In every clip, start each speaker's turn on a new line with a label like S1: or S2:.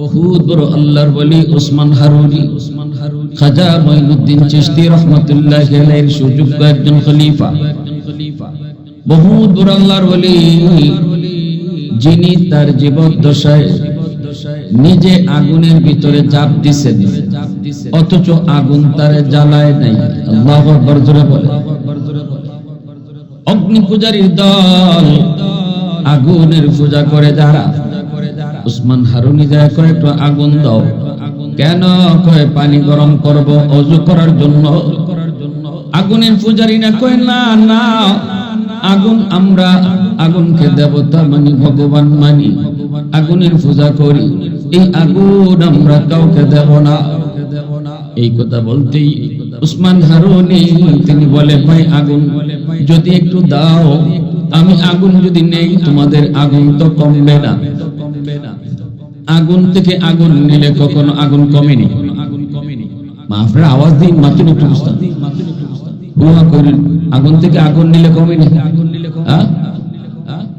S1: বহুত বড় আল্লাহর বলি ওসমান হারুনি। ওসমান হারুনি খাজা মঈনুদ্দিন চিশতি রহমাতুল্লাহ আলাইহির সুযোগ্য একজন খলিফা। বহুত বড় আল্লাহর বলি যিনি তার জীবদ্দশায় নিজে আগুনের ভিতরে চাপ দিছেন। অথচ আগুন তারে জ্বালায় নাই। আল্লাহ আকবার জোরে বলে। অগ্নি পূজারীর দল আগুনের পূজা করে যারা উসমান হারুনি যায় কয় একটু আগুন দাও। কেন কয় পানি গরম করব অজু করার জন্য? আগুনের পূজারী না কয় না না আগুন আমরা আগুনকে দেবতা মানি ভগবান মানি। আগুনের পূজা করি। এই আগুন আমরা কাউকে দেব না। এই কথা বলতেই উসমান হারুনি তিনি বলে ভাই আগুন যদি একটু দাও আমি আগুন যদি নেই তোমাদের আগুন তো কমবে না। আগুন থেকে আগুন নিলে কখনো আগুন কমেনি। আওয়াজ দিন মাত্র একটু আগুন থেকে আগুন নিলে কমেনি?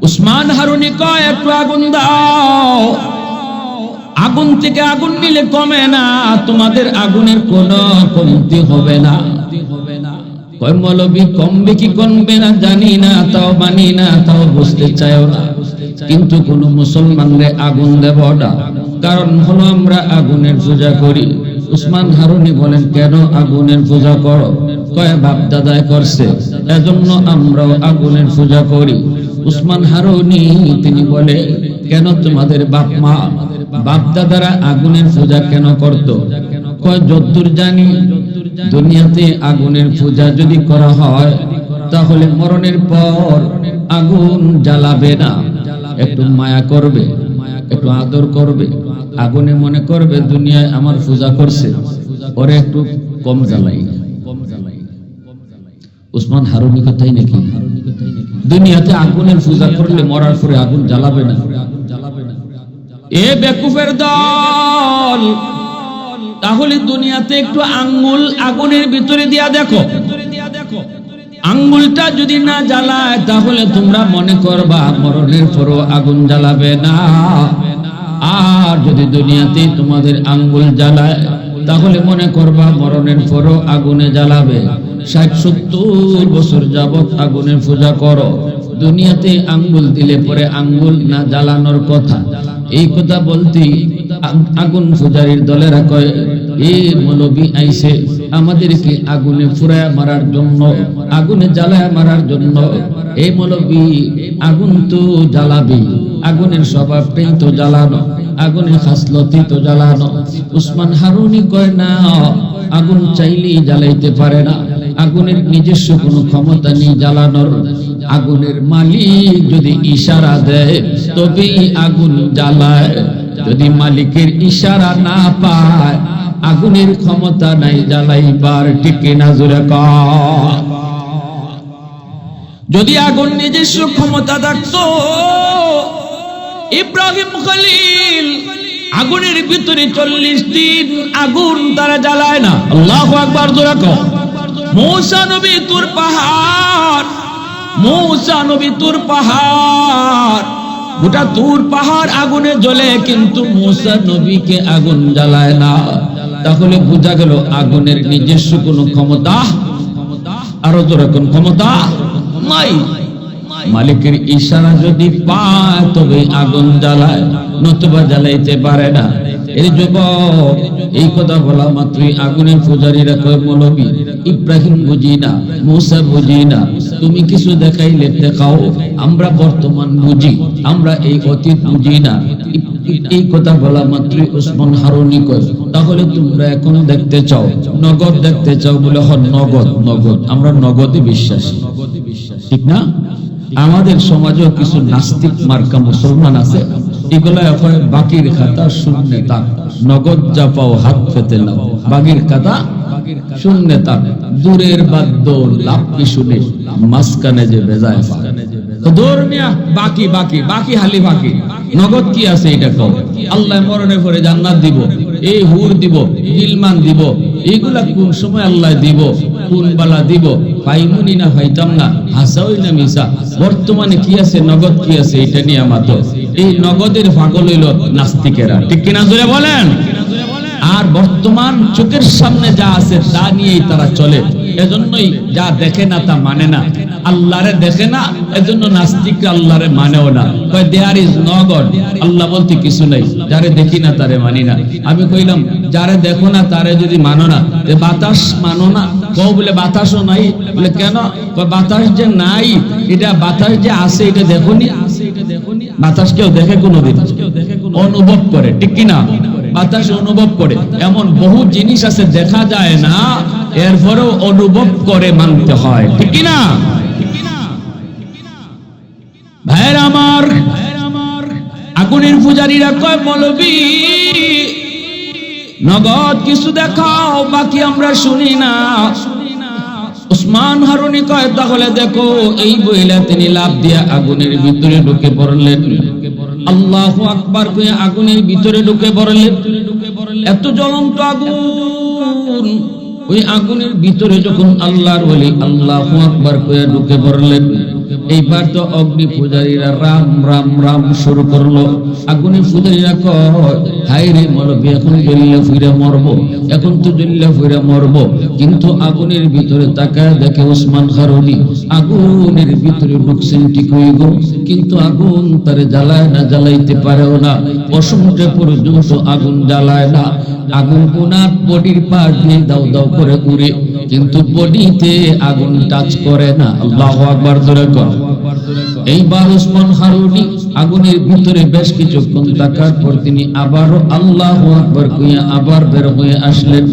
S1: উসমান হারুনি কয়, একটু আগুন দাও। আগুন থেকে আগুন নিলে কমে না। তোমাদের আগুনের কোনো কমতি হবে না। কয়, মৌলবী, কমবে কি কমবে না জানি না, তাও মানি না, তাও বুঝতে চাইও না। কিন্তু কোন মুসলমানরে আগুন দেব না। কারণ হলো আমরা আগুনের পূজা করি। উসমান হারুনি বলেন, কেন আগুনের পূজা করো? কয় বাপ দাদায় করছে। এজন্য আমরাও আগুনের পূজা করি। উসমান হারুনি তিনি বলে, কেন তোমাদের বাপ মা বাপ দাদারা আগুনের পূজা কেন করত? কয়, যদ্দূর জানি, দুনিয়াতে আগুনের পূজা যদি করা হয়, তাহলে মরণের পর আগুন জ্বালাবে না। একটু মায়া করবে, একটু আদর করবে, আগুনে মনে করবে দুনিয়ায় আমার পূজা করছে, ওরে একটু কম জ্বালাই। উসমান হারুনি কথাই নাকি? দুনিয়াতে আগুনের পূজা করলে মরার পরে আগুন জ্বালাবে না। এ বেকুফের দল, তাহলে দুনিয়াতে একটু আঙ্গুল আগুনের ভিতরে দিয়া দেখো। আঙ্গুলটা যদি না জ্বালায়, তাহলে তোমরা মনে করবা মরণের পরও আগুন জ্বালাবে না। আর যদি দুনিয়াতে তোমাদের আঙ্গুল জ্বালায়, তাহলে মনে করবা মরণের পরও আগুনে জ্বালাবে। ষাট, সত্তর বছর যাবত আগুনের পূজা করো। দুনিয়াতে আঙ্গুল দিলে পরে আঙ্গুল না জ্বালানোর কথা। এই কথা বলতে আগুন পূজারীর দলেরা কয়, এ মৌলবী আইসে আমাদেরকে আগুনে ফুরায় মারার জন্য, আগুনে জ্বালায় মারার জন্য। এই মৌলবী, আগুন তো জ্বালাবি, আগুনের স্বভাবটাই তো জ্বালানো, আগুনের খাসলতি তো জ্বালানো। উসমান হারুনি কয়, না, আগুন চাইলেই জ্বালাইতে পারে না, আগুনের নিজস্ব কোনো ক্ষমতা নেই জ্বালানোর। আগুনের মালিক যদি ইশারা দেয়, তবেই আগুন জ্বালায়। যদি মালিকের ইশারা না পায় আগুনের ক্ষমতা নাই জ্বালাইবার টিকে না জোরে। যদি আগুন নিজস্ব ক্ষমতা থাকতো, ইব্রাহিম খলিল আগুনের ভিতরে চল্লিশ দিন আগুন তারা জ্বালায় না আল্লাহ আকবার জোরে। মৌসা নবী তোর পাহাড়, মৌসা নবী তোর পাহাড়, গোটা তোর পাহাড় আগুনে জ্বলে, কিন্তু মৌসা নবীকে আগুন জ্বালায় না তাহলে বোঝা গেল আগুনের নিজস্ব কোনো ক্ষমতা, আরও তোর কোন ক্ষমতা নাই। মালিকের ইশারা যদি পায়, তবে আগুন জ্বালায়, নতুবা জ্বালাইতে পারে না। তুমি কিছু দেখাইলে দেখাও, আমরা বর্তমান বুঝি, আমরা এই অতীত বুঝি না। এই কথা বলা মাত্রই ওসমান হারুনি কয়, তাহলে তোমরা এখন দেখতে চাও, নগদ দেখতে চাও বলে হন নগদ নগদ, আমরা নগদে বিশ্বাসী। ঠিক না? আমাদের সমাজেও কিছু নাস্তিক মার্কা মুসলমান আছে এগুলা এখন বাকির খাতা শূন্য নগদ যা পাও হাত নাও। বাকির খাতা শূন্য দূরের বাদ্য শুনে? মাঝখানে যে বেজায় বাকি বাকি বাকি, হালি, বাকি। নগদ কি আছে এটা কও? আল্লাহ মরণে জান্নাত দিব, এই হুর দিব দিব। এইগুলা কোন সময় আল্লাহ দিব? কোন বালা দিব? পাইমুনি না পাইতাম না। হাসাওই না বর্তমানে কি আছে? নগদ কি আছে? এটা নিয়ে আমাদের। এই নগদের পাগল হইল নাস্তিকেরা। ঠিক কিনা জোরে বলেন? আর বর্তমান চোখের সামনে যা আছে তা নিয়েই তারা চলে। এজন্যই যা দেখে না তা মানে না। আল্লাহরে দেখে না, এজন্য নাস্তিকরা আল্লাহরে মানেও না। কয় দেয়ার ইজ নো গড আল্লাহ বলতে কিছু নাই। যারে দেখি না তারে মানি না। আমি কইলাম, যারে দেখো না তারে যদি মানো না। যে, বাতাস মানো না? কও বলে, বাতাসও নাই। বলে, কেন? বাতাস যে নাই, এটা বাতাস যে আছে, এটা দেখোনি বাতাস কেউ দেখে কোনোদিন। অনুভব করে ঠিক কিনা? বাতাস অনুভব করে। এমন বহু জিনিস আছে দেখা যায় না এরপরেও অনুভব করে মানতে হয়। ঠিক কিনা? ভাইয়ের আমার আগুনের পূজারীরা কয় মলবি নগদ কিছু দেখাও বাকি আমরা শুনি না। উসমান হারুনি কয়, তাহলে দেখো, এই বইলা তিনি লাভ দিয়া আগুনের ভিতরে ঢুকে পড়লেন। আল্লাহ আকবার কয়ে আগুনের ভিতরে ঢুকে পড়লেন। এত জ্বলন্ত আগুন। ওই আগুনের ভিতরে যখন আল্লাহর বলি আল্লাহ আকবার কয়ে ঢুকে পড়লেন। এইবার তো অগ্নি পূজারীরা রাম রাম রাম শুরু করল। আগুনের পূজারীরা কয় হাই রে মরবি, এখন জ্বলিয়া ফিরে মরব, এখন তো জ্বলিয়া ফিরে মরব। কিন্তু আগুনের ভিতরে তাকায় দেখে ওসমান খারুনি আগুনের ভিতরে ঢুকছেন ঠিক হয়ে গো, কিন্তু আগুন তারে জ্বালায় না, জ্বালাইতে পারেও না। অসংখ্য পর্যন্ত আগুন জ্বালায় না আগুন কোনার বডির পাশ দিয়ে দাও দাও করে উড়ে। কিন্তু বডিতে আগুন টাচ করে না। আল্লাহ আকবার ধরে কর। এইবার উসমান হারুনি আগুনের ভিতরে বেশ কিছুক্ষণ থাকার পর তিনি আবারও আল্লাহ আকবার কইয়া আবার বের হয়ে আসলেন।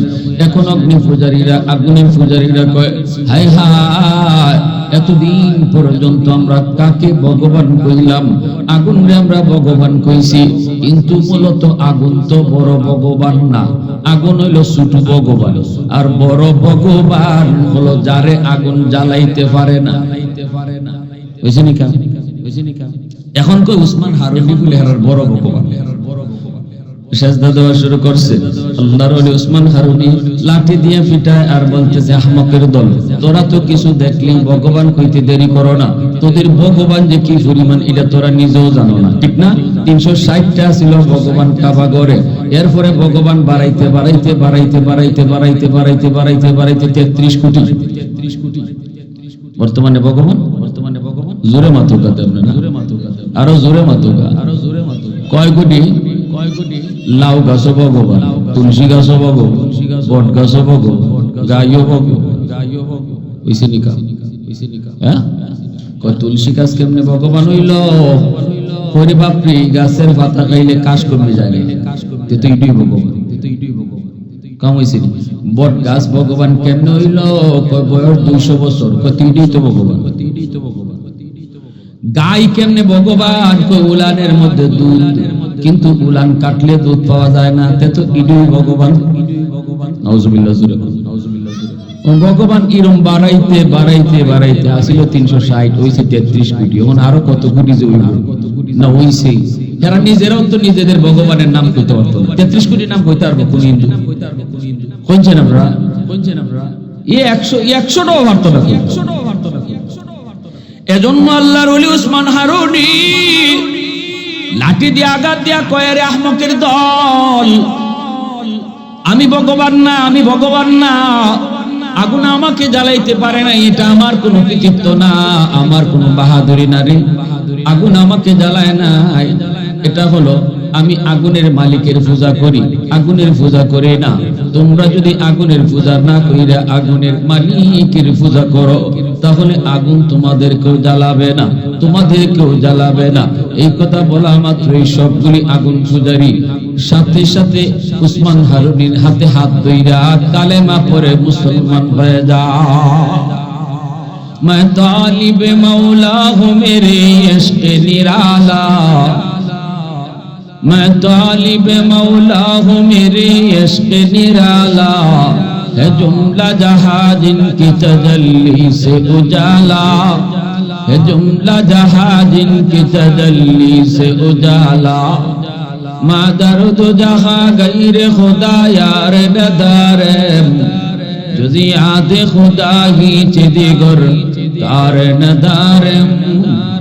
S1: এখন অগ্নি পূজারীরা আগুনের পূজারীরা কয় হাই হায়, এতদিন পর্যন্ত আমরা কাকে ভগবান কইলাম? আগুন রে আমরা ভগবান কইছি। কিন্তু মূলত আগুন তো বড় ভগবান না। আগুন হইল ছোট ভগবান। আর বড় ভগবান হলো যারে আগুন জ্বালাইতে পারে না। বুঝছি নিকা বুঝছি নিকা এখন কই উসমান হারুনি বলে হারার বড় ভগবান। সেজদা দেওয়া শুরু করছে। আল্লাহর ওলি উসমান হারুনি লাঠি দিয়ে পিটায় আর বলতেছে, আহমকের দল, তোরা তো কিছু দেখলি, ভগবান কইতে দেরি করো না। তোদের ভগবান যে কি পরিমাণ, এটা তোরা নিজেও জানো না। ঠিক না? তিনশো ষাটটা ছিল ভগবান কাবা গড়ে এরপরে ভগবান বাড়াইতে বাড়াইতে বাড়াইতে বাড়াইতে বাড়াইতে বাড়াইতে বাড়াইতে বাড়াইতে তেত্রিশ কোটি। তেত্রিশ কোটি বর্তমানে ভগবান? বর্তমানে ভগবান? জোরে মাতুকা তেমন না জোরে মাতুকা আরও জোরে মাতুকা আরও জোরে মাতুকা কয় কোটি? কয় কোটি? লাউ গাছ ভগবান। তুলসী গাছও ভগবান বট গাছ ভগবান গাইও ভগবান ওইসে নিকা। হ্যাঁ? কয় তুলসী গাছ কেমনে ভগবান হইল? হরে বাপরে গাছের পাতা খাইলে কাশ কমে যায় তে তো ভগবান। কাম হইছে বট গাছ ভগবান কেমনে হইল? কয় বয়স দুইশো বছর কয় তিনটেই তো ভগবান। কয় তো ভগবান। গাই কেমনে ভগবান? কয় উলানের মধ্যে দুধ কিন্তু উলান কাটলে দুধ পাওয়া যায় না, তে তো ইডুই ভগবান। ভগবান কিরম বাড়াইতে বাড়াইতে বাড়াইতে আসিল তিনশো ষাট হয়েছে তেত্রিশ কোটি। এখন আরও কত কোটি যে না, হইছে। যারা নিজেরাও তো নিজেদের ভগবানের নাম কইতে পারতো তেত্রিশ কোটি নাম কইতে পারব কোন হিন্দু? কইছেন আপনারা? কইছেন আপনারা? এ একশো একশোটাও পারতো এজন্য আল্লাহর ওলি উসমান হারুনি লাঠি দিয়ে আঘাত দিয়া কয়ারে আহমকের দল। আমি ভগবান না, আমি ভগবান না। আগুন আমাকে জ্বালাইতে পারে না, এটা আমার কোনো কৃতিত্ব না, আমার কোনো বাহাদুরি না রে। আগুন আমাকে জ্বালায় না, এটা হলো আমি আগুনের মালিকের পূজা করি, আগুনের পূজা করে না। তোমরা যদি আগুনের পূজা না কইরা আগুনের মালিকের পূজা করো তাহলে আগুন তোমাদেরকেও জ্বালাবে না তোমাদেরকেও জ্বালাবে না এই কথা বলা মাত্র এই সবগুলি আগুন পূজারি সাথে সাথে উসমান হারুনির হাতে হাত দইরা কালেমা পরে মুসলমান হয়ে যা मैं तालिब मौला हूँ मेरे इश्क निराला मैं तालिब मौला हूँ मेरे इश्क निराला ہے جملہ جہاں جن کی تجلی سے اجالا ہے جملہ جہاں جن کی تجلی سے اجالا مادر تو جہاں غیر خدا یار بدار جزیات خدا ہی چدیگر تار ندار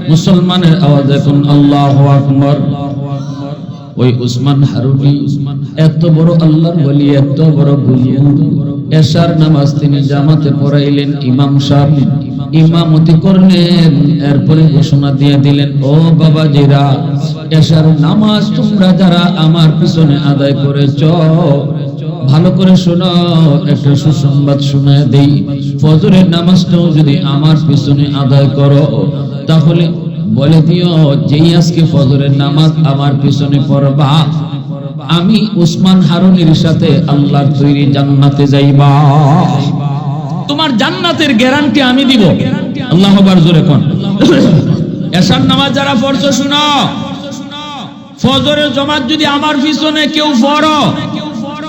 S1: মুসলমানের আওয়াজ এখন আল্লাহ আকবর ওই উসমান হারুনি এত বড় আল্লাহর বলি এত বড় বুঝিয়ে এশার নামাজ তিনি জামাতে পড়াইলেন, ইমাম সাহেব ইমামতি করলেন, এরপরে ঘোষণা দিয়ে দিলেন, ও বাবা জিরা এশার নামাজ তোমরা যারা আমার পিছনে আদায় করেছ, ভালো করে শোনো, একটা সুসংবাদ শুনে দেই। ফজরের নামাজটাও যদি আমার পিছনে আদায় করো, তাহলে বলে দিও, যেই আজকে ফজরের নামাজ আমার পিছনে পড়বা আমি উসমান হারুনির সাথে আল্লাহর তৈরি জান্নাতে যাইবা। তোমার জান্নাতের গ্যারান্টি আমি দিব। আল্লাহ জোরে কোন। এসার নামাজ যারা পড়ছো শুনো। ফজরের জমাত যদি আমার পিছনে কেউ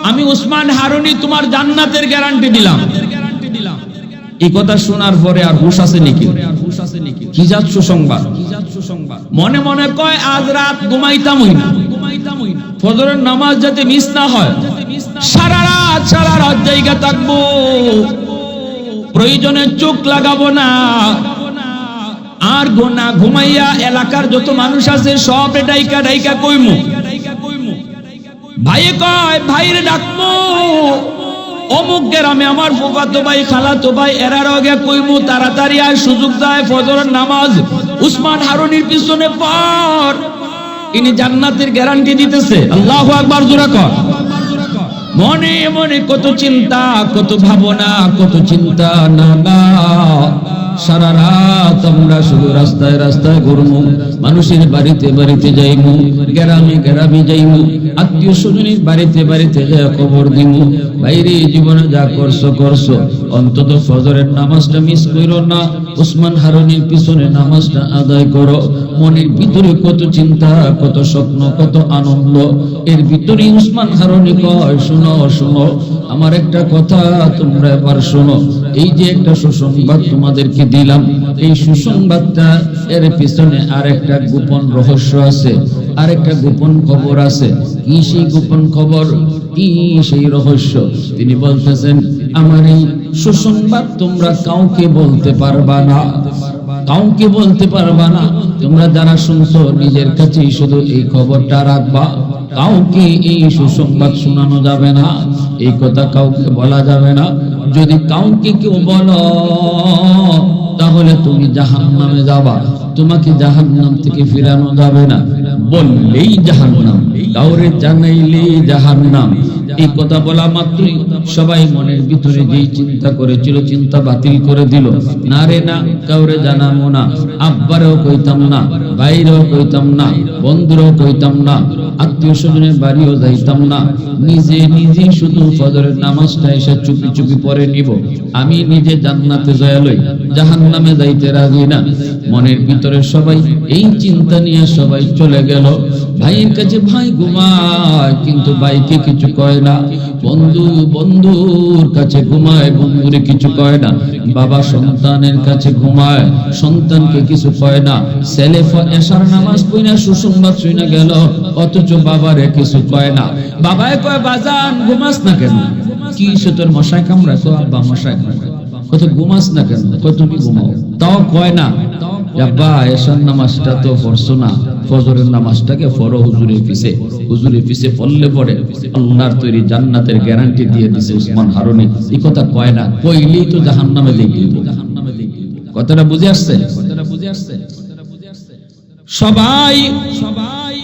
S1: আমি উসমান হারুনি তোমার জান্নাতের গ্যারান্টি দিলাম। এই কথা শোনার পরে আর হুশ আছে নাকি? কি যাত সুসংবাদ? মনে মনে কয়, আজ রাত ঘুমাইতাম ফজরের নামাজ যাতে মিস না হয়, সারা রাত সারা রাত জায়গা থাকব। প্রয়োজনে চোখ লাগাবো না। আর গোনা ঘুমাইয়া এলাকার যত মানুষ আছে, সব ডাইকা ডাইকা কইমু। ভাইয়ে কয়, ভাইরে ডাকমু। অমুক গ্রামে আমার ফুফাতো ভাই, খালাতো ভাই এরার আগে কইমু, তাড়াতাড়ি আর সুযোগ দেয়, ফজরের নামাজ উসমান হারুনির পিছনে পর ইনি জান্নাতের গ্যারান্টি দিতেছে। আল্লাহ আকবার জোরা কর। মনে মনে কত চিন্তা, কত ভাবনা, কত চিন্তা, না সারা রাত আমরা শুধু রাস্তায় রাস্তায় ঘুরমু মানুষের বাড়িতে বাড়িতে যাইমু, গ্রামে গ্রামে যাইমু, আত্মীয় স্বজনের বাড়িতে বাড়িতে যায় খবর দিমু। বাইরে জীবনে যা করছ করছ। অন্তত ফজরের নামাজটা মিস করো না, উসমান হারুনির পিছনে নামাজটা আদায় করো। মনের ভিতরে কত চিন্তা, কত স্বপ্ন, কত আনন্দ। এর ভিতরে উসমান হারুনি কয়, শুনো শুনো, আমার একটা কথা তোমরা এবার শোনো। এই যে একটা সুসংবাদ তোমাদেরকে দিলাম, এই সুসংবাদটা এর পিছনে আর একটা গোপন রহস্য আছে আর একটা গোপন খবর আছে। কি সেই গোপন খবর? কি সেই রহস্য? তিনি বলতেছেন, আমার এই সুসংবাদ তোমরা কাউকে বলতে পারবা না। কাউকে বলতে পারবা না। তোমরা যারা শুনছো, নিজের কাছেই শুধু এই খবরটা রাখবা। কাউকে এই সুসংবাদ শোনানো যাবে না। এই কথা কাউকে বলা যাবে না। যদি কাউকে কেউ বলো তাহলে তুমি জাহান নামে যাবা। তোমাকে জাহান নাম থেকে ফিরানো যাবে না। বললেই জাহান নাম কাউরে জানাইলেই জাহান নাম এই কথা বলা মাত্রই সবাই মনের ভিতরে যেই চিন্তা করেছিল, চিন্তা বাতিল করে দিল। না রে না, কাউরে জানাব না। আব্বারেও কইতাম না বাইরেও কইতাম না, বন্ধুরেও কইতাম না। আত্মীয় স্বজনের বাড়িও যাইতাম না। নিজে নিজে শুধু ফজরের নামাজটা এসে চুপি চুপি পরে নিব। আমি নিজে জান্নাতে জয়ালই জাহান নামে যাইতে রাজি না। মনের ভিতরে সবাই এই চিন্তা নিয়ে সবাই চলে গেল। ভাইয়ের কাছে, ভাই ঘুমায় কিন্তু ভাইকে কিছু কয় না। বন্ধু, বন্ধুর কাছে ঘুমায়, বন্ধুরে কিছু কয় না। বাবা সন্তানের কাছে ঘুমায়, সন্তানকে কিছু কয় না। ছেলে এশার নামাজ কইনা সুসংবাদ শুনে গেল, অথচ বাবারে কিছু কয় না। বাবায় কয়, বাজান, ঘুমাস না কেন? কি সে তোর মশাই কামড়ায়? তো আব্বা মশাই কামড়ায়। কত ঘুমাস না কেন? কত তুমি ঘুমাও। তাও কয় না আব্বা এশার নামাজটা তো পড়ছো না। ফজরের নামাজটাকে পড়ো পিছে। পিছে পড়লে পড়ে আল্লাহর তৈরি জান্নাতের গ্যারান্টি দিয়ে দিছে উসমান হারুনি এই কথা কয় না, কইলেই তো কথাটা বুঝে আসছে? সবাই সবাই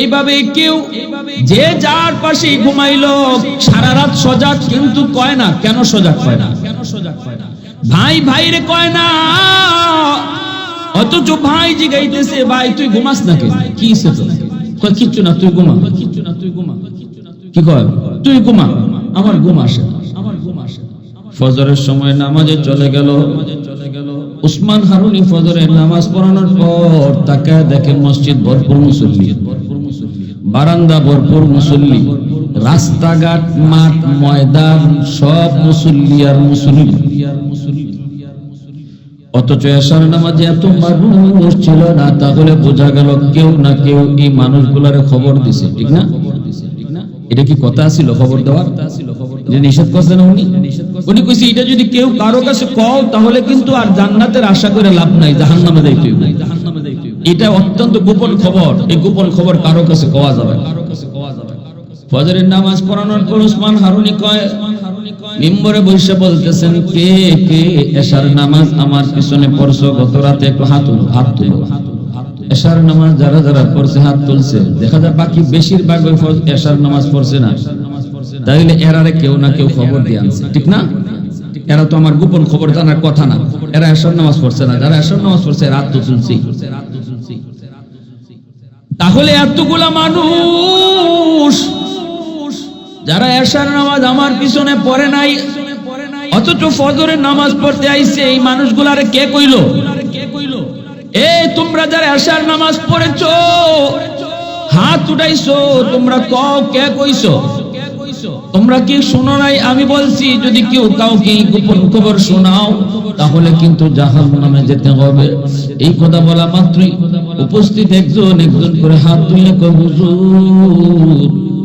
S1: এইভাবে কেউ যে যার পাশে ঘুমাইলো সারা রাত সজাগ কিন্তু কয় না, কেন সজাগ কয় না? ভাই, ভাইরে কয় না, অথচ ভাই জিগাইতেছে, ভাই, তুই ঘুমাস না কি কয় কিচ্ছু না তুই ঘুমা কিচ্ছু না, তুই ঘুমা। কি কয়? তুই ঘুমা। আমার ঘুম আসে আমার ঘুম আসে ফজরের সময় নামাজে চলে গেল। উসমান হারুনি ফজরের নামাজ পড়ানোর পর তাকে দেখে মসজিদ ভরপুর মুসল্লি। বারান্দা ভরপুর মুসল্লি। রাস্তাঘাট, মাঠ, ময়দান, সব মুসল্লি আর মুসল্লি। অথচ এসার নামাজে এত মানুষ ছিল না, তাহলে বোঝা গেল কেউ না কেউ এই মানুষগুলার খবর দিছে, ঠিক না? এটা কি কথা ছিল খবর দেওয়ার? যে নিষেধ করছেন উনি? উনি কইছে, এটা যদি কেউ কারও কাছে কও, তাহলে কিন্তু আর জান্নাতের আশা করে লাভ নাই, জাহান্নামে যাইতে এটা অত্যন্ত গোপন খবর, এই গোপন খবর কারও কাছে কওয়া যাবে না। ফজরের নামাজ পড়ানোর পর উসমান হারুনি কয়, মিম্বরে বসে বলতেছেন, কে কে, এশার নামাজ আমার পিছনে পড়ছো? গত রাতে একটু হাত তুলো হাত তুলো। এশার নামাজ যারা যারা পড়ছে, হাত তুলছে। দেখা যায় বাকি বেশিরভাগ ওই এশার নামাজ পড়ছে না। তাইলে এরারে কেউ না কেউ খবর দিয়ে আনছে, ঠিক না? এরা তো আমার গোপন খবর জানার কথা না। এরা এশার নামাজ পড়ছে না। যারা এশার নামাজ পড়ছে রাত তো তুলছি তাহলে এতগুলা মানুষ যারা এশার নামাজ আমার পিছনে পড়ে নাই, অথচ ফজরের নামাজ পড়তে আইছে, এই মানুষগুলারে কে কইলো? এ, তোমরা যারা এশার নামাজ পড়েছো, হাত উঠাইছো, তোমরা কও কে কইছো? তোমরা কি শোনো নাই? আমি বলছি, যদি কেউ কাউকে গোপন খবর শোনাও, তাহলে কিন্তু জাহান নামে যেতে হবে। এই কথা বলা মাত্রই উপস্থিত একজন একজন করে হাত তুলে হুজুর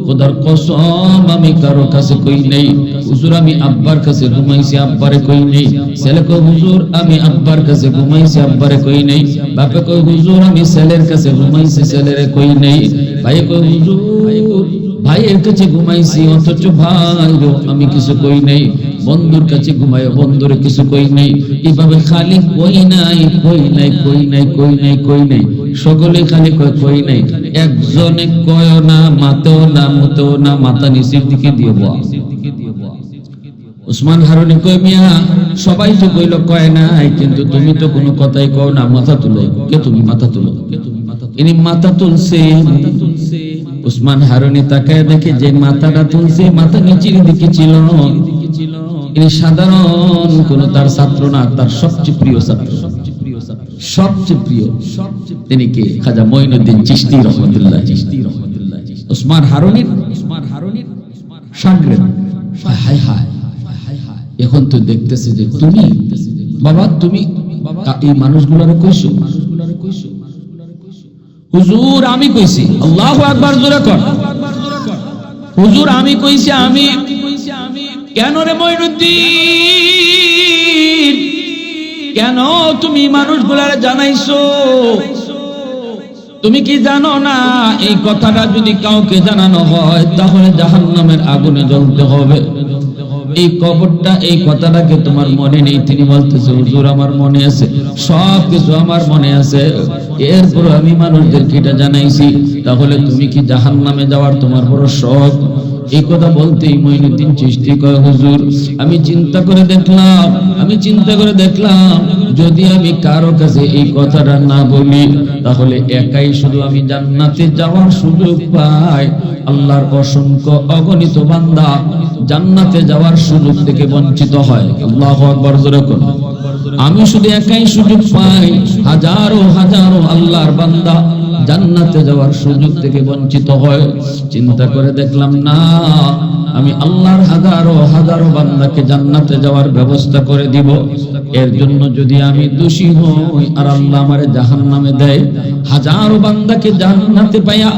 S1: খোদার কসম, আমি কারও কাছে কই নেই। হুজুর, আমি আব্বার কাছে ঘুমাইছি, আব্বারে কই নেই। ছেলে কই হুজুর, আমি আব্বার কাছে ঘুমাইছি, আব্বারে কই নেই। বাপে কই হুজুর, আমি ছেলের কাছে ঘুমাইছি, ছেলেরে কই নেই? ভাই কই হুজুর ভাইয়ের কাছে ঘুমাইছি, অথচ ভাই আমি কিছু কই নাই। বন্ধুর কাছে ঘুমাই বন্ধুর কিছু কই নাই। এইভাবে খালি কই নাই কই নাই কই নাই কই নাই কই নাই। সকলে খালি কয়, কই নাই। একজনে কয় না মাতেও না মুতেও না, মাথা নিচের দিকে দিয়ে বয়া। উসমান হারুনি কই মিয়া, সবাই তো কইল কয় নাই, কিন্তু তুমি তো কোনো কথাই কও না, মাথা তুলো। কে তুমি? মাথা তুলো। ইনি মাথা তুলছে উসমান হারুনি তাকায় দেখে যে মাথাটা তুলছে, মাথা নিচের দিকে ছিল। ইনি সাধারণ কোন তার ছাত্র না, তার সবচেয়ে প্রিয় ছাত্র। সবচেয়ে প্রিয়। তিনি কে? খাজা মঈনুদ্দিন চিশতি রহমতুল্লাহ চিশতি। রহমতুল্লাহ উসমান হারুনির উসমান হারুনির সাগরেদ হায় হায়। এখন তো দেখতেছে যে তুমি, বাবা তুমি, এই মানুষগুলারে কইছো হুজুর, আমি কইছি। আল্লাহু আকবার জোরে কর। হুজুর, আমি কইছি, আমি কেন রে মঈনুদ্দিন কেন তুমি মানুষগুলারে জানাইছো? তুমি কি জানো না, এই কথাটা যদি কাউকে জানানো হয়, তাহলে জাহান্নামের আগুনে জ্বলতে হবে। এই কবরটা, এই কথাটাকে তোমার মনে নেই? তিনি বলতেছে, হুজুর, আমার মনে আছে, সব কিছু আমার মনে আছে। এরপর আমি মানুষদেরকে এটা জানাইছি। তাহলে তুমি কি জাহান নামে যাওয়ার তোমার বড় শখ? এই কথা বলতেই মঈনুদ্দিন চিশতি কয়, হুজুর, আমি চিন্তা করে দেখলাম, আমি চিন্তা করে দেখলাম, যদি আমি কারও কাছে এই কথাটা না বলি, তাহলে একাই শুধু আমি জান্নাতে যাওয়ার সুযোগ পাই। আল্লাহর অসংখ্য অগণিত বান্দা জান্নাতে যাওয়ার সুযোগ থেকে বঞ্চিত হয়। আল্লাহ আকবার করুন। আমি শুধু একাই সুযোগ পাই। হাজারো হাজারো আল্লাহর বান্দা জান্নাতে যাওয়ার সুযোগ থেকে বঞ্চিত হয়। চিন্তা করে দেখলাম, না, আমি আল্লাহর হাজারো হাজারো বান্দাকে জান্নাতে যাওয়ার ব্যবস্থা করে দিব। এর জন্য যদি আমি দোষী হই আর আল্লাহ আমারে জাহান্নামে দেয়, হাজারো বান্দাকে জান্নাতে পাইয়া,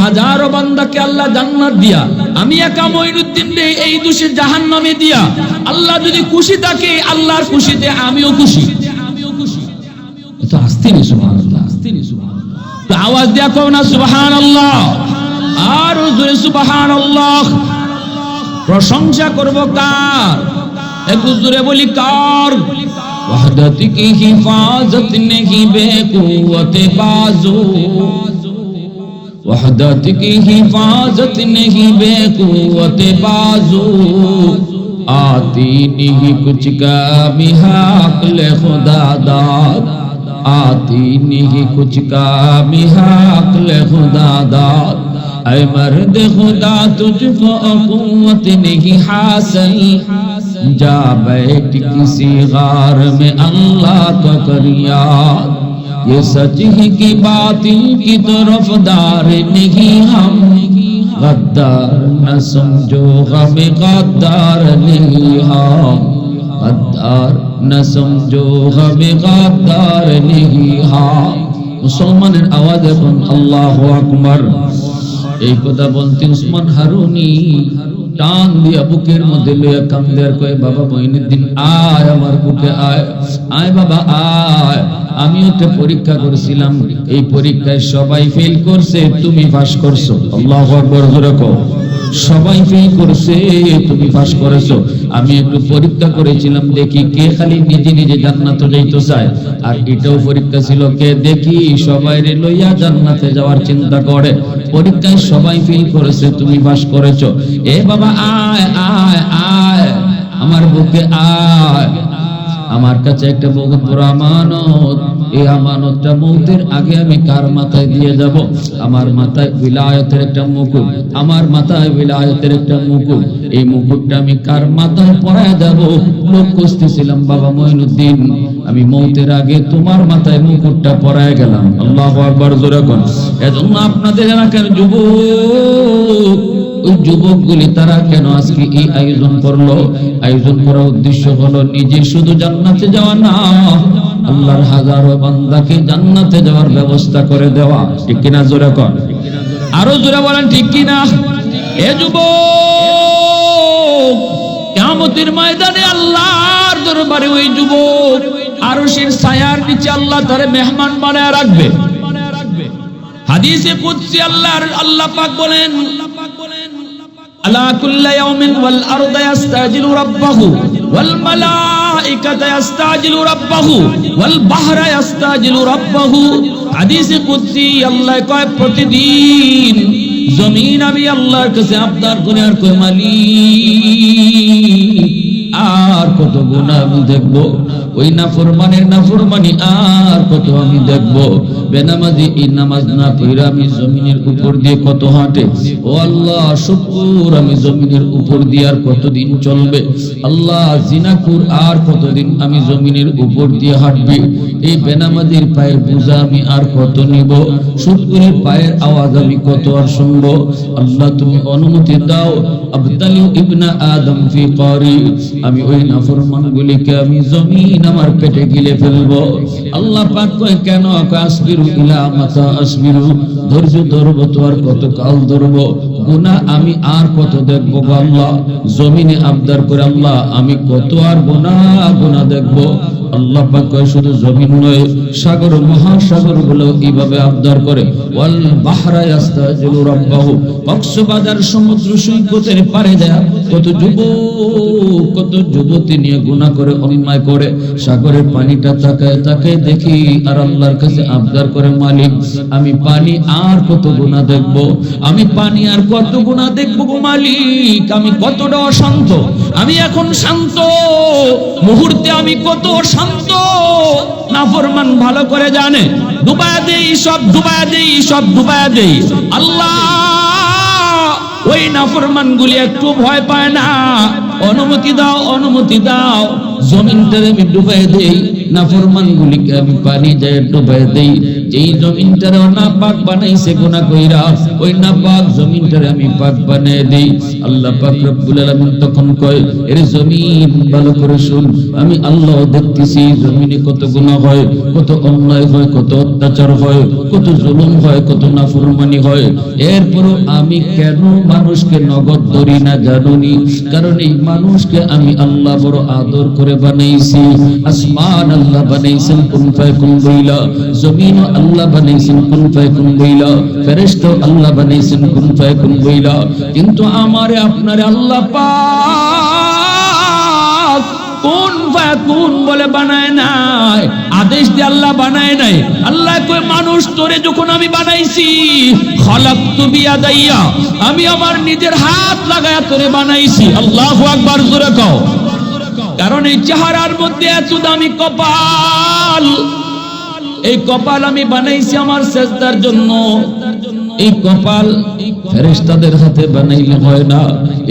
S1: হাজারো বান্দাকে আল্লাহ জান্নাত দিয়া, আমি একা মঈনুদ্দিন রে এই দোষী জাহান্নামে দিয়া, আল্লাহ যদি খুশি থাকে, আল্লাহর খুশিতে আমিও খুশি। তো আসতে নি সুবহানাল্লাহ আসতে নি সুবহানাল্লাহ। তো আওয়াজ দিয়া কও না সুবাহান আল্লাহ আর জোরে সুবাহান আল্লাহ প্রশংসা করব কার একটু জোরে বলি কার وحدت کی حفاظت نہیں بے قوت بازو وحدت کی حفاظت نہیں بے قوت بازو آتی نہیں کچھ کامی حق لے خدا داد आती नहीं कुछ का मिहाकल खुदा दाद। ऐ मर्द खुदा तुझको कुवत नहीं हासिल। जा बैठ किसी गार में अल्लाह का कर याद ये सच ही की बातिल की तरफदार नहीं हम। गद्दार न समझो गम गद्दार नहीं हम। गद्दार মুসলমানের আওয়াজ আল্লাহ আকবর। এই কথা বলতে উসমান হারুনি টান দিয়া বুকের মধ্যে লইয়া কাম আর কয়ে, বাবা দিন আয় আমার বুকে, আয় আয় বাবা, আয়। আমিও তো পরীক্ষা করেছিলাম। এই পরীক্ষায় সবাই ফেল করছে, তুমি পাস করছ। আল্লাহ আকবর, জোরে সবাই ফেল করছে, তুমি পাস করেছ। আমি একটু পরীক্ষা করেছিলাম, দেখি কে খালি নিজে নিজে জান্নাতে যাইতে চায়। আর এটাও পরীক্ষা ছিল, কে দেখি সবাই রে লইয়া জান্নাতে যাওয়ার চিন্তা করে। পরীক্ষায় সবাই ফেল করেছে, তুমি পাস করেছ। এ বাবা, আয় আয় আয়, আমার বুকে আয়। আমার কাছে একটা বহুত বড় আমানত। এই আমানতটা মৌতের আগে আমি কার মাথায় দিয়ে যাব? আমার মাথায় বিলায়তের একটা মুকুট। আমার মাথায় বিলায়তের একটা মুকুট। এই মুকুটটা আমি কার মাথায় পরায় যাব? লোক খুঁজতেছিলাম, বাবা মঈনুদ্দিন, আমি মৌতের আগে তোমার মাথায় মুকুটটা পরায় গেলাম। আল্লাহু আকবার, জোরে কোন। এজন্য আপনাদের এলাকার যুবক, ওই যুবকগুলি তারা কেন আজকে এই আয়োজন করল? আয়োজন করার উদ্দেশ্য হলো নিজে শুধু জান্নাতে যাওয়া না। আল্লাহর হাজারো বান্দাকে জান্নাতে যাওয়ার ব্যবস্থা করে দেওয়া, ঠিক কিনা জোরে কর আরও জোরে বলেন, ঠিক কিনা? এ যুবক, কিয়ামতের ময়দানে আল্লাহর দরবারে ওই যুবক আরশের ছায়ার নিচে আল্লাহ তারে মেহমান বানায় রাখবে। হাদিসে কুদসি আল্লাহর, আল্লাহ পাক বলেন, আলা কুল্লি ইয়াউমিন ওয়াল রাব্বাহু ওয়াল ইস্তাজিলু রাব্বাহু ওয়াল বাহরা ইস্তাজিলু রাব্বাহু হাদিসে কুদ্সি আল্লাহ কয়, প্রতিদিন জমিন আমি আল্লাহর কাছে আবদার করে, আর কয়, মালিক, আর কত গুণা আমি দেখব? ওই নাফরমানের নাফরমানি আর কত আমি দেখব? বেনামাজি এই নামাজ না পড়ে আমি জমিনের উপর দিয়ে কত হাঁটে? ও আল্লাহ, শুকুর, আমি জমিনের উপর দিয়ে আর কতদিন চলবে? আল্লাহ জিনাকুর আর কতদিন আমি জমিনের উপর দিয়ে হাঁটবে? এই বেনামাজির পায়ের পূজা আমি আর কত নিব? শুকুরের পায়ের আওয়াজ আমি কত আর শুনব? আল্লাহ, তুমি অনুমতি দাও। আবতালি ইবনা আদম ফি কারি আমি ওই নাফরমান গুলিকে আমি জমিন আমার পেটে গিলে ফেলব। আল্লাহ পাক কয়, কেন? আসবিরু ইলা মাতা আসবিরু ধৈর্য ধরবো তো আর কত কাল ধরবো। গুনাহ আমি আর কত দেখব আল্লাহ? জমিনে আবদার করে আল্লাহ, আমি কত আর গুনাহ গুনাহ দেখব? সাগরের পানিটা তাকায় তাকায় দেখি, আর আল্লাহর কাছে আবদার করে মালিক, আমি পানি আর কত গুনাহ দেখব? আমি পানি আর কত গুণা দেখব গো মালিক? আমি কতটা অশান্ত? আমি এখন শান্ত। মুহূর্তে আমি কত শান্ত নাফরমান ভালো করে জানে। ডুবায় দেই সব, ডুবায় দেই সব, ডুবায় দেই। আল্লাহ, ওই নাফরমান গুলি একটু ভয় পায় না। অনুমতি দাও অনুমতি দাও। জমিনটারে আমি ডুবাই দেই নাফরমান গুলিকে আমি পানি যায় ডুবাই দেই। যেই জমিনটারে না পাক বানাইছে গুনাহ কইরা, ওই না পাক জমিনটারে আমি পাক বানাই দেই। আল্লাহ পাক রব্বুল আলামিন তখন কয়, এর জমিন, ভালো করে শুন, আমি আল্লাহ দেখতেছি জমিনে কত গুনাহ হয়, কত অন্যায় হয়, কত অত্যাচার হয়, কত জুলুম হয়, কত নাফরমানি হয়। এরপরও আমি কেন মানুষকে নগদ ধরি না জানুনি? কারণ এই মানুষকে আমি আল্লাহ বড় আদর করে বানাইছি। আসমান আল্লাহ বানাইছেন কোন পায় কোন বইলা জমিন আল্লাহ বানাইছেন কোন পায় কোন বইলা ফেরেশতা আল্লাহ বানাইছেন কোন পায় কোন বইলা কিন্তু আমারে, আপনারে আল্লাহ পাক কোন ফায়াকুন বলে বানায় নাই। আদেশ দিয়ে আল্লাহ বানায় নাই। আল্লাহ কই মানুষ তোরে যখন আমি বানাইছি, খলাকতু বিয়াদাইয়া, আমি আমার নিজের হাত লাগায়া তোরে বানাইছি। আল্লাহু আকবার, জোরে কও। কারণ এই চেহারার মধ্যে এত দামি কপাল। এই কপাল আমি বানাইছি আমার সেজদার জন্য। এই কপাল ফেরেশতাদের হাতে বানাইলে হয় না,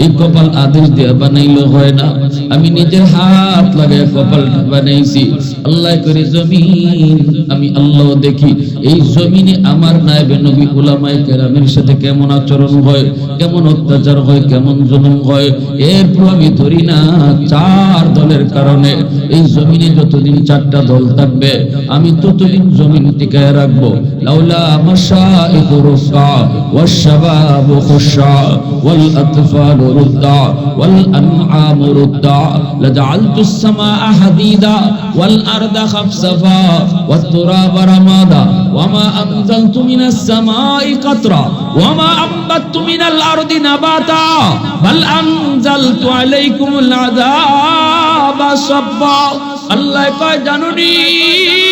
S1: এই কপাল আদেশ দিয়ে বানাইলে হয় না। আমি নিজের হাত লাগায় কপাল বানাইছি, আল্লাহ করে জমিন, আমি আল্লাহ দেখি। এই জমিনে আমার নায়েবে নবী উলামায়ে কেরামের সাথে কেমন আচরণ হয়, কেমন অত্যাচার হয়, কেমন জুলুম হয়, এরপর আমি ধরি না চার দলের কারণে। এই জমিনে যতদিন চারটা দল থাকবে, আমি ততদিন জমিন টিকায় রাখব। লাউলা আমার রুফা ردا والشباب خشا والأطفال ردا والأنعام ردا لجعلت السماء حديدا والأرض خفصفا والتراب رمادا وما أنزلت من السماء قطرا وما أنبت من الأرض نباتا بل أنزلت عليكم العذاب صبا الله قد جنني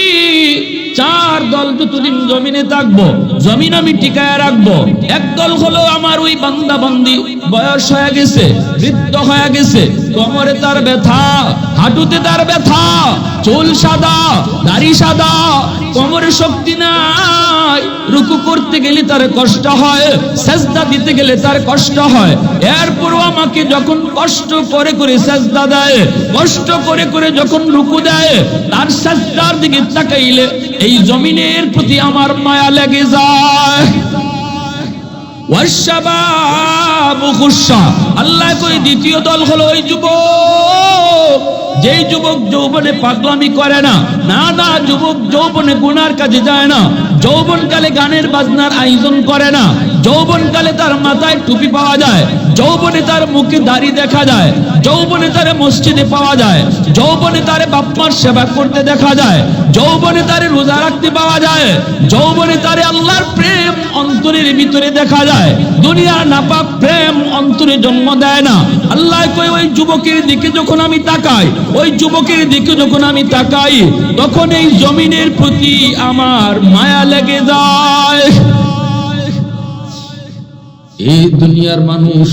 S1: চার দল যতদিন জমিনে থাকব, জমিন আমি টিকায় রাখব। এক দল হলো আমার ওই বান্দা বান্দি বয়স হয়ে গেছে, বৃদ্ধ হয়ে গেছে, কোমরে তার ব্যথা। হাঁটুতে তার ব্যথা, চুল সাদা, দাড়ি সাদা, কোমরে শক্তি নাই। রুকু করতে গেলে তার কষ্ট হয়, সেজদা দিতে গেলে তার কষ্ট হয়। এরপরও আমাকে যখন কষ্ট করে করে সেজদা দেয়, কষ্ট করে করে যখন রুকু দেয়, তার সেজদার দিকে তাকাইলে এই জমিনের প্রতি আমার মায়া লেগে যায়। আল্লাহ কই দ্বিতীয় দল হলো ওই যুবক। যেই যুবক যৌবনে পাগলামি করে না না না, যুবক যৌবনে গুনার কাজে যায় না, যৌবনকালে গানের বাজনার আয়োজন করে না, যৌবনকালে তার মাথায় টুপি পাওয়া যায়, যৌবনে তার মুখে দাড়ি দেখা যায়, যৌবনে তার মসজিদে পাওয়া যায়, যৌবনে তার বাপমার সেবা করতে দেখা যায়, যৌবনে তার রোজা রাখতে পাওয়া যায়, যৌবনে তারে আল্লাহর প্রেম অন্তরের ভিতরে দেখা যায় দুনিয়ার নাপাক প্রেম অন্তরে জন্ম দেয় না। আল্লাহ কই ওই যুবকের দিকে যখন আমি তাকাই ওই যুবকের দিকে যখন আমি তাকাই, তখন এই জমিনের প্রতি আমার মায়া লেগে যায়। এই দুনিয়ার মানুষ,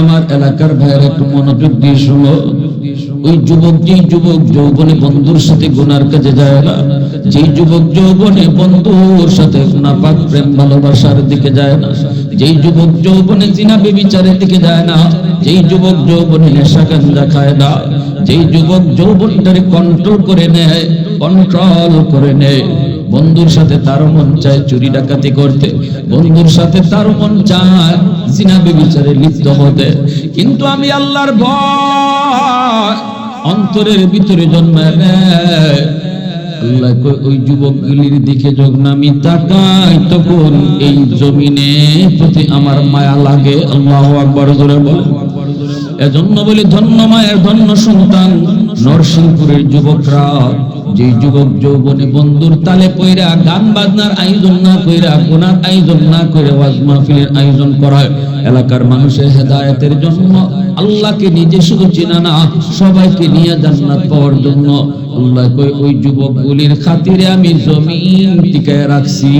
S1: আমার এলাকার ভাইয়ের একটু মনোযোগ দিয়ে শুনো। ওই যুবক, যেই যুবক যৌবনে বন্ধুর সাথে গুনার কাজে যায় না, যেই যুবক যৌবনে বন্ধুর সাথে নাপাক প্রেম, ভালোবাসার দিকে যায় না যেই যুবক যৌবনে জিনা বেবিচারের দিকে যায় না, যেই যুবক যৌবনে নেশা গাঞ্জা খায় না, যেই যুবক যৌবনটারে কন্ট্রোল করে নেয় কন্ট্রোল করে নেয়। বন্ধুর সাথে তার মন চায় চুরি ডাকাতি করতে। বন্ধুর সাথে তার মন চায় জিনা বেবিচারে লিপ্ত হতে। কিন্তু আমি আল্লাহর ভয় অন্তরের ভিতরে জন্মায় নেয়। আল্লাহ ওই যুবকগুলির দিকে যখন আমি তাকাই, তখন এই প্রতি আমার মায়া লাগে। আল্লাহ আকবর এজন্য বলি, ধন্য মায়ের ধন্য সন্তান। নরসিংপুরের যুবকরা যে যুবক যৌবনে বন্ধুর তালে পইরা গান বাজনার আয়োজন না কইরা কোনার আয়োজন না করে ওয়াজ মাহফিলের আয়োজন করা এলাকার মানুষের হেদায়েতের জন্য আল্লাহকে নিজে শুধু চেনা না, সবাইকে নিয়ে জান্নাত পাওয়ার জন্য আল্লাহ কই ওই যুবকগুলির খাতিরে আমি জমিন টিকায় রাখছি।